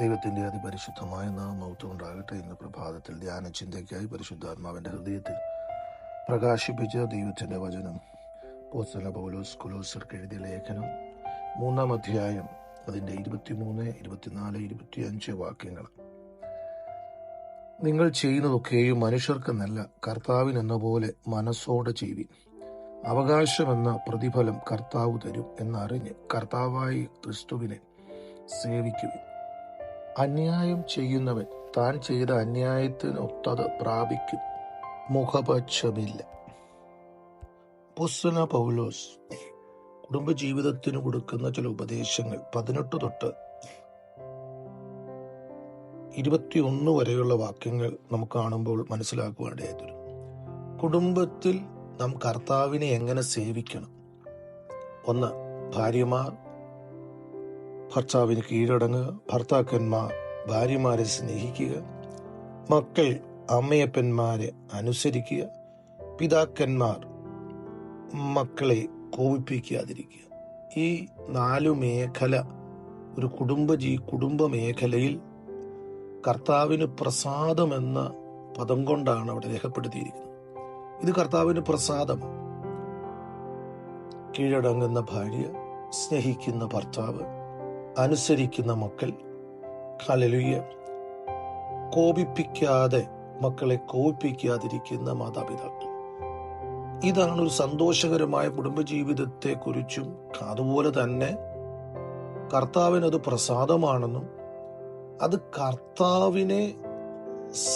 ദൈവത്തിന്റെ അതിപരിശുദ്ധമായ നാമൗത്വം ഉണ്ടാകട്ടെ ഇന്ന് പ്രഭാതത്തിൽ ധ്യാന ചിന്തയ്ക്കായി പരിശുദ്ധാത്മാവിന്റെ ഹൃദയത്തിൽ പ്രകാശിപ്പിച്ച ദൈവത്തിന്റെ വചനം. പോസ്തല പൗലോസ് കുലോസർക്ക് എഴുതിയ ലേഖനം. മൂന്നാം അധ്യായം അതിന്റെ ഇരുപത്തിമൂന്ന് ഇരുപത്തിനാല് ഇരുപത്തിയഞ്ച് വാക്യങ്ങൾ. നിങ്ങൾ ചെയ്യുന്നതൊക്കെയും മനുഷ്യർക്കെന്നല്ല കർത്താവിനെന്ന പോലെ മനസ്സോടെ ചെയ്യുവിൻ. അവകാശമെന്ന പ്രതിഫലം കർത്താവ് തരും എന്നറിഞ്ഞ് കർത്താവായി ക്രിസ്തുവിനെ സേവിക്കുവിൻ. അന്യായം ചെയ്യുന്നവൻ താൻ ചെയ്ത അന്യായത്തിനൊത്തത് പ്രാപിക്കും. മുഖപക്ഷമില്ല. പുസ്തന പൗലോസ് കുടുംബജീവിതത്തിന് കൊടുക്കുന്ന ചില ഉപദേശങ്ങൾ പതിനെട്ട് തൊട്ട് ഇരുപത്തിയൊന്ന് വരെയുള്ള വാക്യങ്ങൾ നമുക്ക് കാണുമ്പോൾ മനസ്സിലാക്കുവാനിടയായിത്തരും കുടുംബത്തിൽ നാം കർത്താവിനെ എങ്ങനെ സേവിക്കണം? ഒന്ന് ഭാര്യമാർ ഭർത്താവിന് കീഴടങ്ങുക ഭർത്താക്കന്മാർ ഭാര്യമാരെ സ്നേഹിക്കുക. മക്കൾ അമ്മയപ്പന്മാരെ അനുസരിക്കുക. പിതാക്കന്മാർ മക്കളെ കോപിപ്പിക്കാതിരിക്കുക. ഈ നാലു മേഖല ഒരു കുടുംബ ജീ കുടുംബ മേഖലയിൽ കർത്താവിന് പ്രസാദമെന്ന പദം കൊണ്ടാണ് അവിടെ രേഖപ്പെടുത്തിയിരിക്കുന്നത്. ഇത് കർത്താവിന് പ്രസാദം. കീഴടങ്ങുന്ന ഭാര്യ സ്നേഹിക്കുന്ന ഭർത്താവ് അനുസരിക്കുന്ന മക്കൾ. ഹലലുയ്യ കോപിപ്പിക്കാതെ മക്കളെ കോപിപ്പിക്കാതിരിക്കുന്ന മാതാപിതാക്കൾ. ഇതാണ് ഒരു സന്തോഷകരമായ കുടുംബജീവിതത്തെ കുറിച്ചും അതുപോലെ തന്നെ കർത്താവിനത് പ്രസാദമാണെന്നും അത് കർത്താവിനെ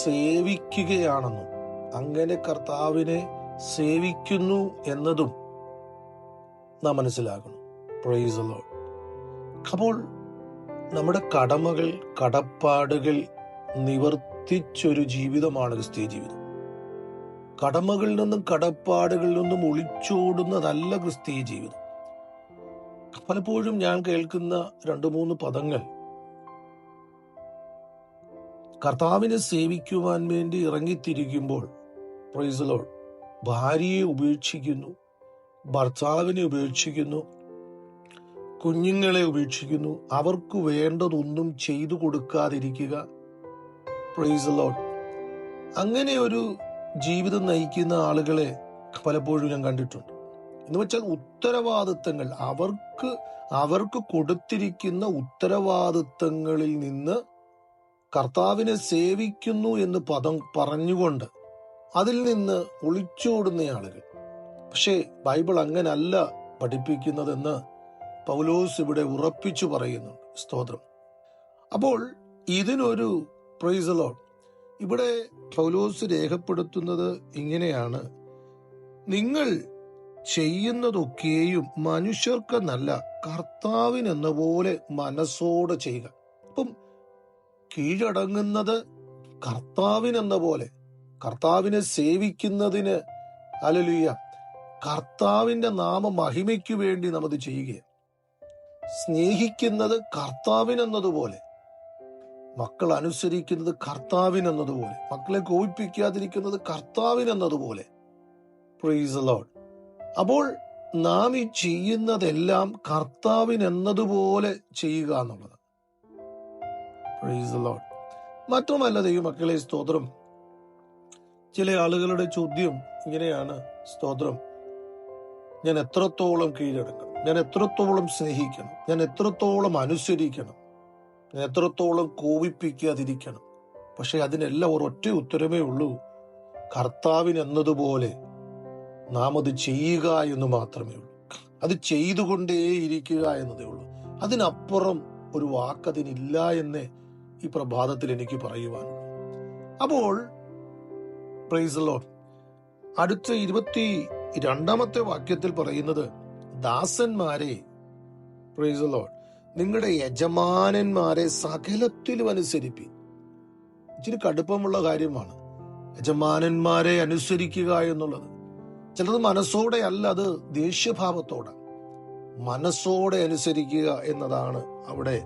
സേവിക്കുകയാണെന്നും അങ്ങനെ കർത്താവിനെ സേവിക്കുന്നു എന്നതും നാം മനസ്സിലാക്കണം. പ്രൈസ് ലോഡ് അപ്പോൾ നമ്മുടെ കടമകൾ കടപ്പാടുകൾ നിവർത്തിച്ചൊരു ജീവിതമാണ് ക്രിസ്തീയ ജീവിതം. കടമകളിൽ നിന്നും കടപ്പാടുകളിൽ നിന്നും ഒളിച്ചോടുന്നതല്ല ക്രിസ്തീയ ജീവിതം. പലപ്പോഴും ഞാൻ കേൾക്കുന്ന രണ്ടു മൂന്ന് പദങ്ങൾ കർത്താവിനെ സേവിക്കുവാൻ വേണ്ടി ഇറങ്ങിത്തിരിക്കുമ്പോൾ പ്രൈസലോൾ ഭാര്യയെ ഉപേക്ഷിക്കുന്നു ഭർത്താവിനെ ഉപേക്ഷിക്കുന്നു കുഞ്ഞുങ്ങളെ ഉപേക്ഷിക്കുന്നു. അവർക്ക് വേണ്ടതൊന്നും ചെയ്തു കൊടുക്കാതിരിക്കുക. പ്രൈസലോൾ അങ്ങനെ ഒരു ജീവിതം നയിക്കുന്ന ആളുകളെ പലപ്പോഴും ഞാൻ കണ്ടിട്ടുണ്ട്. എന്ന് വെച്ചാൽ ഉത്തരവാദിത്തങ്ങൾ അവർക്ക് അവർക്ക് കൊടുത്തിരിക്കുന്ന ഉത്തരവാദിത്തങ്ങളിൽ നിന്ന് കർത്താവിനെ സേവിക്കുന്നു എന്ന് പദം പറഞ്ഞുകൊണ്ട് അതിൽ നിന്ന് ഒളിച്ചോടുന്ന ആളുകൾ. പക്ഷേ ബൈബിൾ അങ്ങനല്ല പഠിപ്പിക്കുന്നതെന്ന് പൗലോസ് ഇവിടെ ഉറപ്പിച്ചു പറയുന്നുണ്ട്. സ്തോത്രം. അപ്പോൾ ഇതിനൊരു പ്രൈസലോൺ ഇവിടെ പൗലോസ് രേഖപ്പെടുത്തുന്നത് ഇങ്ങനെയാണ്. നിങ്ങൾ ചെയ്യുന്നതൊക്കെയും മനുഷ്യർക്കെന്നല്ല കർത്താവിനെന്ന പോലെ മനസ്സോടെ ചെയ്യുക. അപ്പം കീഴടങ്ങുന്നത് കർത്താവിനെന്ന പോലെ. കർത്താവിനെ സേവിക്കുന്നതിന് അലലുയ്യ കർത്താവിന്റെ നാമ മഹിമയ്ക്കു വേണ്ടി നമ്മൾ ചെയ്യുക സ്നേഹിക്കുന്നത് കർത്താവിനെന്നതുപോലെ. മക്കൾ അനുസരിക്കുന്നത് കർത്താവിനെന്നതുപോലെ. മക്കളെ കോപിപ്പിക്കാതിരിക്കുന്നത് കർത്താവിനെന്നതുപോലെ. പ്രൈസ് അപ്പോൾ നാം ഈ ചെയ്യുന്നതെല്ലാം കർത്താവിനെന്നതുപോലെ ചെയ്യുക എന്നുള്ളത്. മറ്റുമല്ല മറ്റുമല്ല ദൈവമക്കളെ സ്തോത്രം. ചില ആളുകളുടെ ചോദ്യം ഇങ്ങനെയാണ് സ്തോത്രം. ഞാൻ എത്രത്തോളം കീഴടക്കണം ഞാൻ എത്രത്തോളം സ്നേഹിക്കണം ഞാൻ എത്രത്തോളം അനുസരിക്കണം ഞാൻ എത്രത്തോളം കോപിപ്പിക്കാതിരിക്കണം. പക്ഷെ അതിനെല്ലാം ഒരൊറ്റ ഉത്തരമേ ഉള്ളൂ. കർത്താവിനെന്നതുപോലെ നാം അത് ചെയ്യുക എന്ന് മാത്രമേ ഉള്ളൂ. അത് ചെയ്തുകൊണ്ടേ ഇരിക്കുക എന്നതേ ഉള്ളൂ. അതിനപ്പുറം ഒരു വാക്കതിനില്ല എന്നേ ഈ പ്രഭാതത്തിൽ എനിക്ക് പറയുവാനുള്ളൂ അപ്പോൾ അടുത്ത ഇരുപത്തി രണ്ടാമത്തെ വാക്യത്തിൽ പറയുന്നത് ദാസന്മാരെ നിങ്ങളുടെ യജമാനന്മാരെ സകലത്തിലും അനുസരിപ്പി ഇച്ചിരി കടുപ്പമുള്ള കാര്യമാണ്. യജമാനന്മാരെ അനുസരിക്കുക എന്നുള്ളത്. ചിലത് മനസ്സോടെ അല്ല അത് ദേഷ്യഭാവത്തോടെ. മനസ്സോടെ അനുസരിക്കുക എന്നതാണ് അവിടെ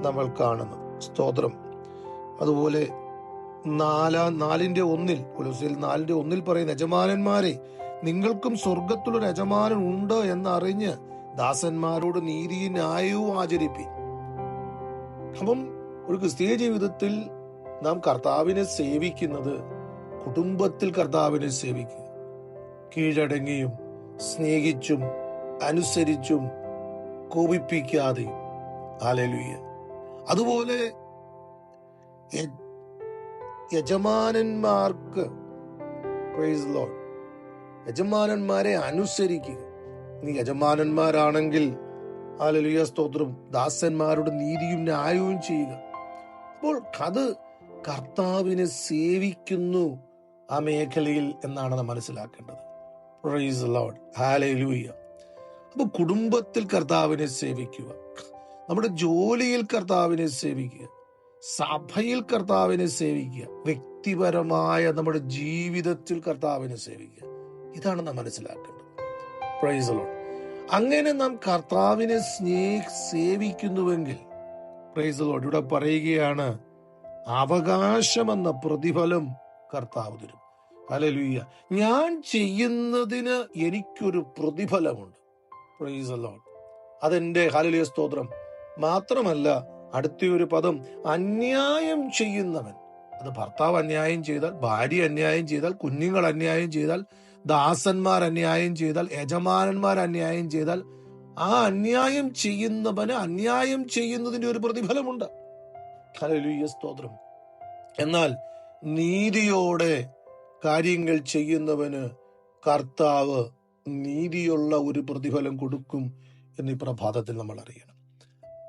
നമ്മൾ കാണുന്നത്. സ്തോത്രം. അതുപോലെ നാലാം നാലിന്റെ ഒന്നിൽ കുലസിൽ നാലിന്റെ ഒന്നിൽ പറയുന്ന യജമാനന്മാരെ നിങ്ങൾക്കും സ്വർഗത്തിലൊരു യജമാനൻ ഉണ്ട് എന്നറിഞ്ഞ് ദാസന്മാരോട് നീതിയും ന്യായവും ആചരിപ്പി അപ്പം ഒരു ക്രിസ്തീയ ജീവിതത്തിൽ നാം കർത്താവിനെ സേവിക്കുന്നത് കുടുംബത്തിൽ കർത്താവിനെ സേവിക്കുക. കീഴടങ്ങിയും സ്നേഹിച്ചും അനുസരിച്ചും കോപിപ്പിക്കാതെയും. ആലലുയ്യ അതുപോലെ യജമാനന്മാർക്ക് പ്രൈസ് ലോഡ് യജമാനന്മാരെ അനുസരിക്കുക. നീ യജമാനന്മാരാണെങ്കിൽ ഹാലലുയ സ്തോത്രം ദാസന്മാരുടെ നീതിയും ന്യായവും ചെയ്യുക. അപ്പോൾ അത് കർത്താവിനെ സേവിക്കുന്നു ആ മേഖലയിൽ എന്നാണ് നാം മനസ്സിലാക്കേണ്ടത്. പ്രൈസ് ലോഡ് ഹാലലൂയ അപ്പൊ കുടുംബത്തിൽ കർത്താവിനെ സേവിക്കുക. നമ്മുടെ ജോലിയിൽ കർത്താവിനെ സേവിക്കുക. സഭയിൽ കർത്താവിനെ സേവിക്കുക. വ്യക്തിപരമായ നമ്മുടെ ജീവിതത്തിൽ കർത്താവിനെ സേവിക്കുക. ഇതാണ് നാം മനസ്സിലാക്കേണ്ടത് പ്രൈസ് ലോഡ് അങ്ങനെ നാം കർത്താവിനെ സ്നേഹ സേവിക്കുന്നുവെങ്കിൽ പ്രൈസ് ലോഡ് ഇവിടെ പറയുകയാണ് അവകാശമെന്ന പ്രതിഫലം കർത്താവ് തരും. അലലുയ്യ ഞാൻ ചെയ്യുന്നതിന് എനിക്കൊരു പ്രതിഫലമുണ്ട്. പ്രൈസ് അതെന്റെ ഹലലിയ സ്തോത്രം. മാത്രമല്ല അടുത്തൊരു പദം അന്യായം ചെയ്യുന്നവൻ. അത് ഭർത്താവ് അന്യായം ചെയ്താൽ ഭാര്യ അന്യായം ചെയ്താൽ കുഞ്ഞുങ്ങൾ അന്യായം ചെയ്താൽ ദാസന്മാർ അന്യായം ചെയ്താൽ യജമാനന്മാർ അന്യായം ചെയ്താൽ ആ അന്യായം ചെയ്യുന്നവന് അന്യായം ചെയ്യുന്നതിന്റെ ഒരു പ്രതിഫലമുണ്ട്. സ്തോത്രം. എന്നാൽ നീതിയോടെ കാര്യങ്ങൾ ചെയ്യുന്നവന് കർത്താവ് നീതിയുള്ള ഒരു പ്രതിഫലം കൊടുക്കും എന്നീ പ്രഭാതത്തിൽ നമ്മൾ അറിയണം.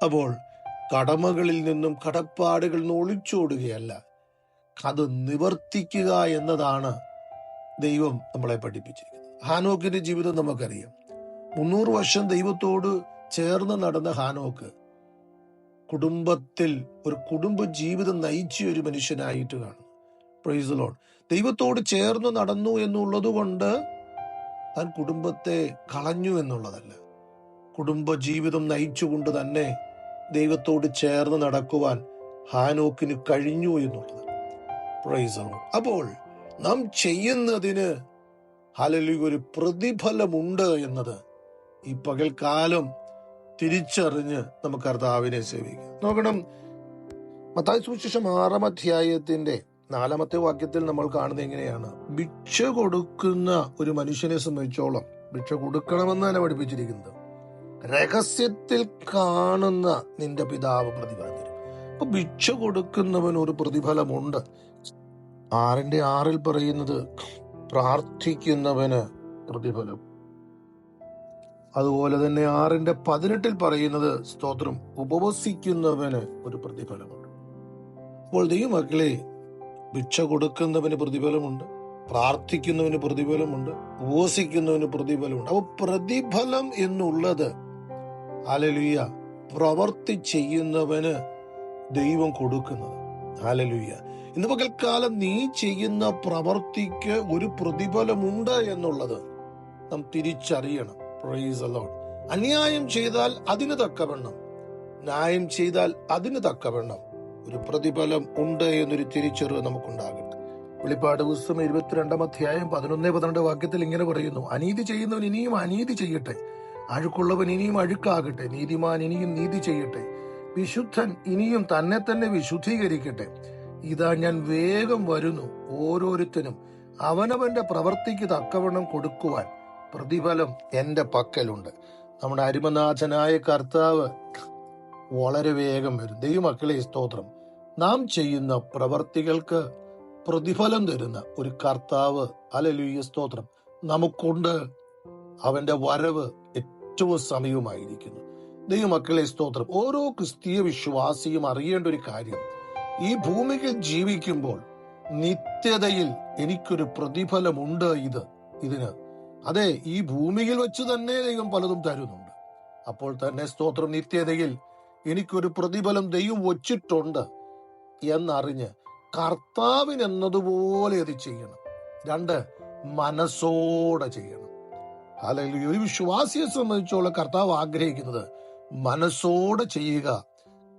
അപ്പോൾ കടമകളിൽ നിന്നും കടപ്പാടുകളിൽ നിന്ന് ഒളിച്ചോടുകയല്ല അത് നിവർത്തിക്കുക എന്നതാണ് ദൈവം നമ്മളെ പഠിപ്പിച്ചിരിക്കുന്നത് ഹാനോക്കിന്റെ ജീവിതം നമുക്കറിയാം. മുന്നൂറ് വർഷം ദൈവത്തോട് ചേർന്ന് നടന്ന ഹാനോക്ക് കുടുംബത്തിൽ ഒരു കുടുംബ ജീവിതം നയിച്ച ഒരു മനുഷ്യനായിട്ട് കാണുന്നു. പ്രൈസ് ലോൺ ദൈവത്തോട് ചേർന്ന് നടന്നു എന്നുള്ളത് കൊണ്ട് താൻ കുടുംബത്തെ കളഞ്ഞു എന്നുള്ളതല്ല. കുടുംബ ജീവിതം നയിച്ചുകൊണ്ട് തന്നെ ദൈവത്തോട് ചേർന്ന് നടക്കുവാൻ ഹാനോക്കിന് കഴിഞ്ഞു എന്നുള്ളത് പ്രൈസലോൺ അപ്പോൾ നാം ചെയ്യുന്നതിന് ഹലലി ഒരു പ്രതിഫലമുണ്ട് എന്നത് ഈ പകൽക്കാലം തിരിച്ചറിഞ്ഞ് നമുക്ക് കർത്താവിനെ സേവിക്കാം. നോക്കണം. മത്തായ സുവിശേഷം ആറാം അധ്യായത്തിന്റെ നാലാമത്തെ വാക്യത്തിൽ നമ്മൾ കാണുന്നത് എങ്ങനെയാണ്? ഭിക്ഷ കൊടുക്കുന്ന ഒരു മനുഷ്യനെ സംബന്ധിച്ചോളം ഭിക്ഷ കൊടുക്കണമെന്നാണ് പഠിപ്പിച്ചിരിക്കുന്നത്. രഹസ്യത്തിൽ കാണുന്ന നിന്റെ പിതാവ് പ്രതിഫലം തരും. അപ്പൊ ഭിക്ഷ കൊടുക്കുന്നവൻ ഒരു പ്രതിഫലമുണ്ട്. ആറിന്റെ ആറിൽ പറയുന്നത് പ്രാർത്ഥിക്കുന്നവന് പ്രതിഫലം. അതുപോലെ തന്നെ ആറിന്റെ പതിനെട്ടിൽ പറയുന്നത് സ്തോത്രം ഉപവസിക്കുന്നവന് ഒരു പ്രതിഫലമുണ്ട്. അപ്പോൾ ദൈവമക്കളെ ഭിക്ഷ കൊടുക്കുന്നവന് പ്രതിഫലമുണ്ട് പ്രാർത്ഥിക്കുന്നവന് പ്രതിഫലമുണ്ട് ഉപവസിക്കുന്നവന് പ്രതിഫലമുണ്ട്. അപ്പൊ പ്രതിഫലം എന്നുള്ളത് അലലിയ പ്രവർത്തി ചെയ്യുന്നവന് ദൈവം കൊടുക്കുന്നത്. അലലുയ്യ ഇന്ന് പകൽക്കാലം നീ ചെയ്യുന്ന പ്രവർത്തിക്ക് ഒരു പ്രതിഫലമുണ്ട് എന്നുള്ളത് നാം തിരിച്ചറിയണം. പ്രൈസ് അലോൺ അന്യായം ചെയ്താൽ അതിന് തക്കവണ്ണം. ന്യായം ചെയ്താൽ അതിന് തക്കവണ്ണം. ഒരു പ്രതിഫലം ഉണ്ട് എന്നൊരു തിരിച്ചറിവ് നമുക്കുണ്ടാകട്ടെ. വെളിപ്പാട് പുസ്തകം ഇരുപത്തിരണ്ടാം അധ്യായം പതിനൊന്നേ പന്ത്രണ്ട് വാക്യത്തിൽ ഇങ്ങനെ പറയുന്നു. അനീതി ചെയ്യുന്നവൻ ഇനിയും അനീതി ചെയ്യട്ടെ. അഴുക്കുള്ളവൻ ഇനിയും അഴുക്കാകട്ടെ. നീതിമാൻ ഇനിയും നീതി ചെയ്യട്ടെ. വിശുദ്ധൻ ഇനിയും തന്നെ തന്നെ വിശുദ്ധീകരിക്കട്ടെ. ഇതാ ഞാൻ വേഗം വരുന്നു ഓരോരുത്തനും. അവനവന്റെ പ്രവൃത്തിക്ക് തക്കവണ്ണം കൊടുക്കുവാൻ പ്രതിഫലം എന്റെ പക്കലുണ്ട്. നമ്മുടെ അരിമനാഥനായ കർത്താവ് വളരെ വേഗം വരും. ദൈവമക്കളെ സ്തോത്രം. നാം ചെയ്യുന്ന പ്രവർത്തികൾക്ക് പ്രതിഫലം തരുന്ന ഒരു കർത്താവ്. അലലുയ്യ സ്തോത്രം. നമുക്കുണ്ട്. അവന്റെ വരവ് ഏറ്റവും സമയവുമായിരിക്കുന്നു ദൈവമക്കളെ സ്തോത്രം. ഓരോ ക്രിസ്തീയ വിശ്വാസിയും അറിയേണ്ട ഒരു കാര്യം. ഈ ഭൂമിയിൽ ജീവിക്കുമ്പോൾ നിത്യതയിൽ എനിക്കൊരു പ്രതിഫലമുണ്ട് ഇത് ഇതിന്. അതെ ഈ ഭൂമിയിൽ വെച്ച് തന്നെ ദൈവം പലതും തരുന്നുണ്ട്. അപ്പോൾ തന്നെ സ്തോത്രം നിത്യതയിൽ എനിക്കൊരു പ്രതിഫലം ദൈവം വച്ചിട്ടുണ്ട് എന്നറിഞ്ഞ് കർത്താവിനെന്നതുപോലെ അത് ചെയ്യണം. രണ്ട് മനസ്സോടെ ചെയ്യണം. അല്ലെങ്കിൽ ഒരു വിശ്വാസിയെ സംബന്ധിച്ചോളം കർത്താവ് ആഗ്രഹിക്കുന്നത് മനസ്സോടെ ചെയ്യുക.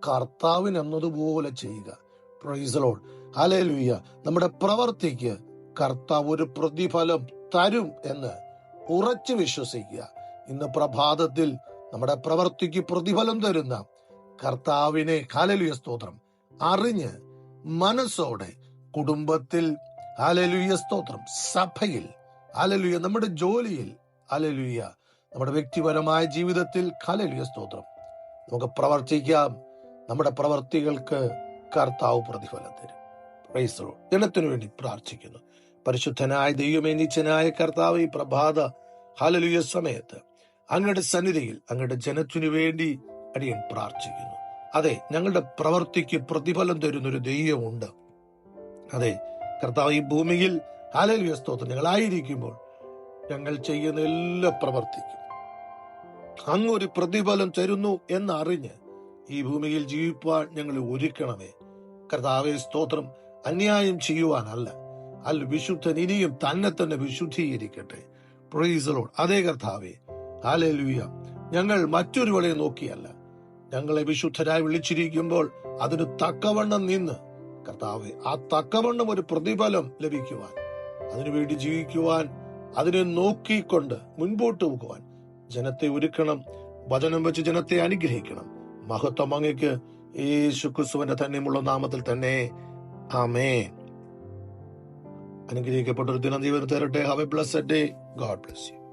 കർത്താവിനെന്നതുപോലെ ചെയ്യുക. പ്രൈസലോൾ ഹലേലുയ്യ നമ്മുടെ പ്രവർത്തിക്ക് കർത്താവ് ഒരു പ്രതിഫലം തരും എന്ന് ഉറച്ചു വിശ്വസിക്കുക. ഇന്ന് പ്രഭാതത്തിൽ നമ്മുടെ പ്രവർത്തിക്ക് പ്രതിഫലം തരുന്ന കർത്താവിനെ ഹാലലുയ സ്തോത്രം. അറിഞ്ഞ് മനസ്സോടെ കുടുംബത്തിൽ ഹാലലുയ സ്തോത്രം. സഭയിൽ അലലുയ നമ്മുടെ ജോലിയിൽ അലലുയ നമ്മുടെ വ്യക്തിപരമായ ജീവിതത്തിൽ കലലിയ സ്തോത്രം. നമുക്ക് പ്രവർത്തിക്കാം. നമ്മുടെ പ്രവർത്തികൾക്ക് കർത്താവ് പ്രതിഫലം തരും. Lord. ജനത്തിനു വേണ്ടി പ്രാർത്ഥിക്കുന്നു. പരിശുദ്ധനായ ദൈവമേ നിച്ചനായ കർത്താവ് ഈ പ്രഭാത ഹലലുയ സമയത്ത് അങ്ങയുടെ സന്നിധിയിൽ അങ്ങയുടെ ജനത്തിനു വേണ്ടി അടിയൻ പ്രാർത്ഥിക്കുന്നു. അതെ ഞങ്ങളുടെ പ്രവർത്തിക്ക് പ്രതിഫലം തരുന്ന ഒരു ദൈവമുണ്ട്. അതെ കർത്താവ് ഈ ഭൂമിയിൽ ഹലലുയ സ്തോത്രം. ഞങ്ങളായിരിക്കുമ്പോൾ ഞങ്ങൾ ചെയ്യുന്ന എല്ലാ പ്രവർത്തിക്കും അങ്ങ് ഒരു പ്രതിഫലം തരുന്നു എന്നറിഞ്ഞ് ഈ ഭൂമിയിൽ ജീവിപ്പാൻ ഞങ്ങളെ ഒരുക്കണമേ. കർത്താവെ സ്തോത്രം. അന്യായം ചെയ്യുവാനല്ല. അൽ വിശുദ്ധൻ ഇനിയും തന്നെ തന്നെ വിശുദ്ധീകരിക്കട്ടെ. അതേ കർത്താവെ ഹാലലുയ ഞങ്ങൾ മറ്റൊരുവളെ നോക്കിയല്ല. ഞങ്ങളെ വിശുദ്ധരായി വിളിച്ചിരിക്കുമ്പോൾ അതിന് തക്കവണ്ണം നിന്ന് കർത്താവെ ആ തക്കവണ്ണം ഒരു പ്രതിഫലം ലഭിക്കുവാൻ അതിനുവേണ്ടി ജീവിക്കുവാൻ അതിനെ നോക്കിക്കൊണ്ട് മുൻപോട്ട് പോകുവാൻ ജനത്തെ ഒരുക്കണം വചനം വെച്ച് ജനത്തെ അനുഗ്രഹിക്കണം. മഹത്വം അങ്ങക്ക് യേശു ക്രിസ്തുവിന്റെ തന്നെയുമുള്ള നാമത്തിൽ തന്നെ. ആമേ അനുഗ്രഹിക്കപ്പെട്ടൊരു ദിനം ദൈവം തരട്ടെ. Have a blessed day God bless you